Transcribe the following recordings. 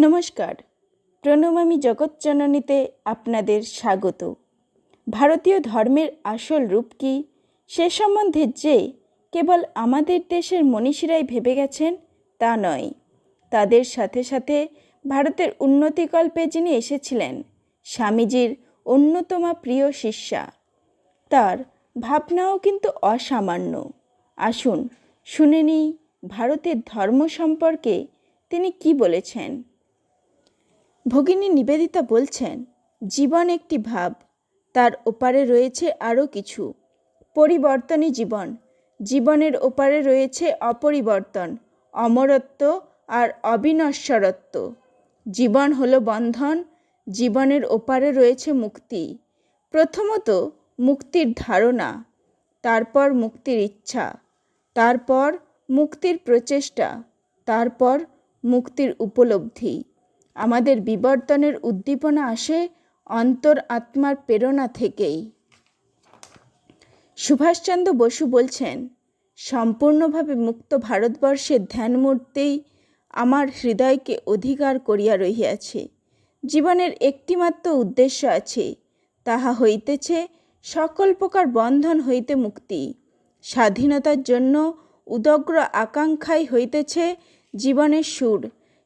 নমস্কার। প্রণমামী জগৎজননীতে আপনাদের স্বাগত। ভারতীয় ধর্মের আসল রূপ কী? সে সম্বন্ধে যে কেবল আমাদের দেশের মনীষীরাই ভেবে গেছেন, তা নয়। তাদের সাথে সাথে ভারতের উন্নতিকল্পে যিনি এসেছিলেন, স্বামীজির অন্যতমা প্রিয় শিষ্যা। তার ভাবনাও কিন্তু অসামান্য। আসুন শুনে নিই ভারতের ধর্ম সম্পর্কে তিনি কি বলেছেন। ভগিনী নিবেদিতা বলছেন, জীবন একটি ভাব, তার ওপারে রয়েছে আরও কিছু। পরিবর্তনই জীবন, জীবনের ওপারে রয়েছে অপরিবর্তন, অমরত্ব আর অবিনশ্বরত্ব। জীবন হলো বন্ধন, জীবনের ওপারে রয়েছে মুক্তি। প্রথমত মুক্তির ধারণা, তারপর মুক্তির ইচ্ছা, তারপর মুক্তির প্রচেষ্টা, তারপর মুক্তির উপলব্ধি। আমাদের বিবর্তনের উদ্দীপনা আসে অন্তর আত্মার প্রেরণা থেকেই। সুভাষচন্দ্র বসু বলছেন, সম্পূর্ণভাবে মুক্ত ভারতবর্ষের ধ্যানমূর্তেই আমার হৃদয়কে অধিকার করিয়া রহিয়াছে। জীবনের একটিমাত্র উদ্দেশ্য আছে, তাহা হইতেছে সকল প্রকার বন্ধন হইতে মুক্তি। স্বাধীনতার জন্য উদগ্র আকাঙ্ক্ষাই হইতেছে জীবনের সুর।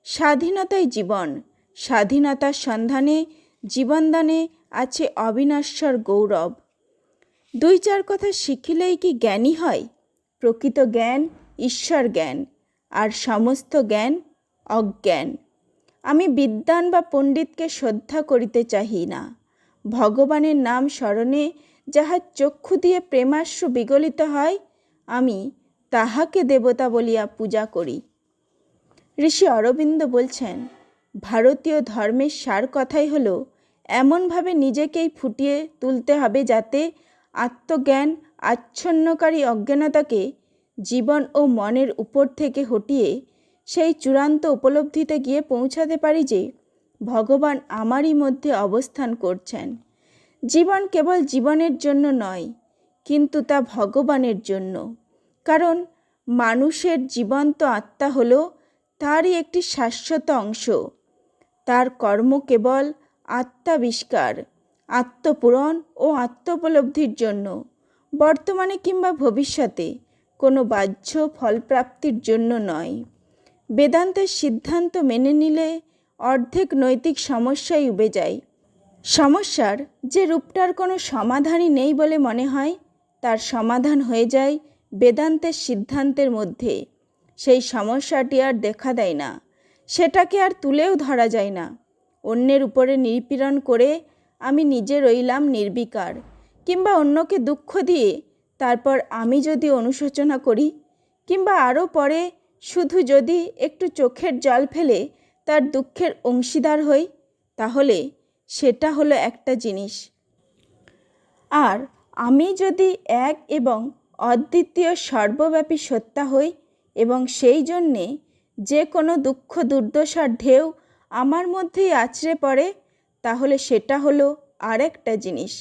স্বাধীনতাই জীবন। স্বাধীনতার সন্ধানে, জীবনদানে আছে অবিনশ্বর গৌরব। দুই চার কথা শিখিলেই কি জ্ঞানী হয়? প্রকৃত জ্ঞান, ঈশ্বর জ্ঞান, আর সমস্ত জ্ঞান অজ্ঞান। আমি বিদ্বান বা পণ্ডিতকে শ্রদ্ধা করিতে চাহি না। ভগবানের নাম স্মরণে যাহার চক্ষু দিয়ে প্রেমাশ্রু বিগলিত হয়, আমি তাহাকে দেবতা বলিয়া পূজা করি। ঋষি অরবিন্দ বলছেন, ভারতীয় ধর্মের সার কথাই হলো, এমনভাবে নিজেকেই ফুটিয়ে তুলতে হবে যাতে আত্মজ্ঞান, আচ্ছন্নকারী অজ্ঞানতাকে জীবন ও মনের উপর থেকে হটিয়ে সেই চূড়ান্ত উপলব্ধিতে গিয়ে পৌঁছাতে পারি যে ভগবান আমারই মধ্যে অবস্থান করছেন। জীবন কেবল জীবনের জন্য নয়, কিন্তু তা ভগবানের জন্য। কারণ মানুষের জীবন্ত আত্মা হলো তারই একটি শাশ্বত অংশ। তার কর্ম কেবল আত্মাবিষ্কার, আত্মপূরণ ও আত্মোপলব্ধির জন্য। বর্তমানে কিংবা ভবিষ্যতে কোনো বাহ্য ফলপ্রাপ্তির জন্য নয়। বেদান্তের সিদ্ধান্ত মেনে নিলে অর্ধেক নৈতিক সমস্যাই উবে যায়। সমস্যার যে রূপটার কোনো সমাধানই নেই বলে মনে হয়, তার সমাধান হয়ে যায় বেদান্তের সিদ্ধান্তের মধ্যে। সেই সমস্যাটি আর দেখা দেয় না। সেটাকে আর তুলেও ধরা যায় না। অন্যের উপরে নিপীড়ন করে আমি নিজে রইলাম নির্বিকার। কিংবা অন্যকে দুঃখ দিয়ে তারপর আমি যদি অনুশোচনা করি, কিংবা আরও পরে শুধু যদি একটু চোখের জল ফেলে তার দুঃখের অংশীদার হই, তাহলে সেটা হলো একটা জিনিস। আর আমি যদি এক এবং অদ্বিতীয় সর্বব্যাপী সত্তা হই এবং সেই জন্যে যে কোনো দুঃখ দুর্দশার ঢেউ আমার মধ্যেই আছড়ে পড়ে, তাহলে সেটা হলো আরেকটা জিনিস।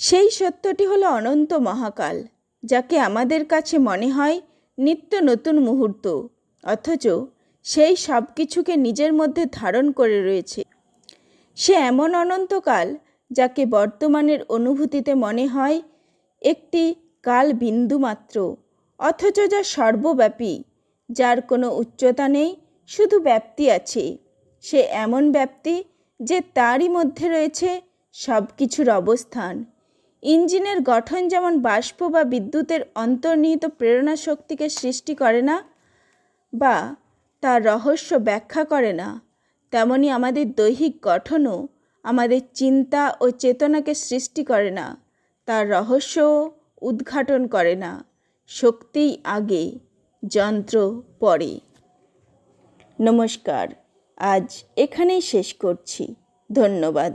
সেই সত্যটি হলো অনন্ত মহাকাল, যাকে আমাদের কাছে মনে হয় নিত্য নতুন মুহূর্ত, অথচ সেই সব কিছুকে নিজের মধ্যে ধারণ করে রয়েছে। সে এমন অনন্তকাল যাকে বর্তমানের অনুভূতিতে মনে হয় একটি কাল বিন্দু মাত্র অথচ যা সর্বব্যাপী, যার কোনো উচ্চতা নেই, শুধু ব্যাপ্তি আছে। সে এমন ব্যাপ্তি যে তারই মধ্যে রয়েছে সব কিছুর অবস্থান। ইঞ্জিনের গঠন যেমন বাষ্প বা বিদ্যুতের অন্তর্নিহিত প্রেরণা শক্তিকে সৃষ্টি করে না, বা তার রহস্য ব্যাখ্যা করে না, তেমনি আমাদের দৈহিক গঠনও আমাদের চিন্তা ও চেতনাকে সৃষ্টি করে না, তার রহস্যও উদ্ঘাটন করে না। শক্তিই আগে যন্ত্র পরে। নমস্কার আজ এখানেই শেষ করছি। ধন্যবাদ।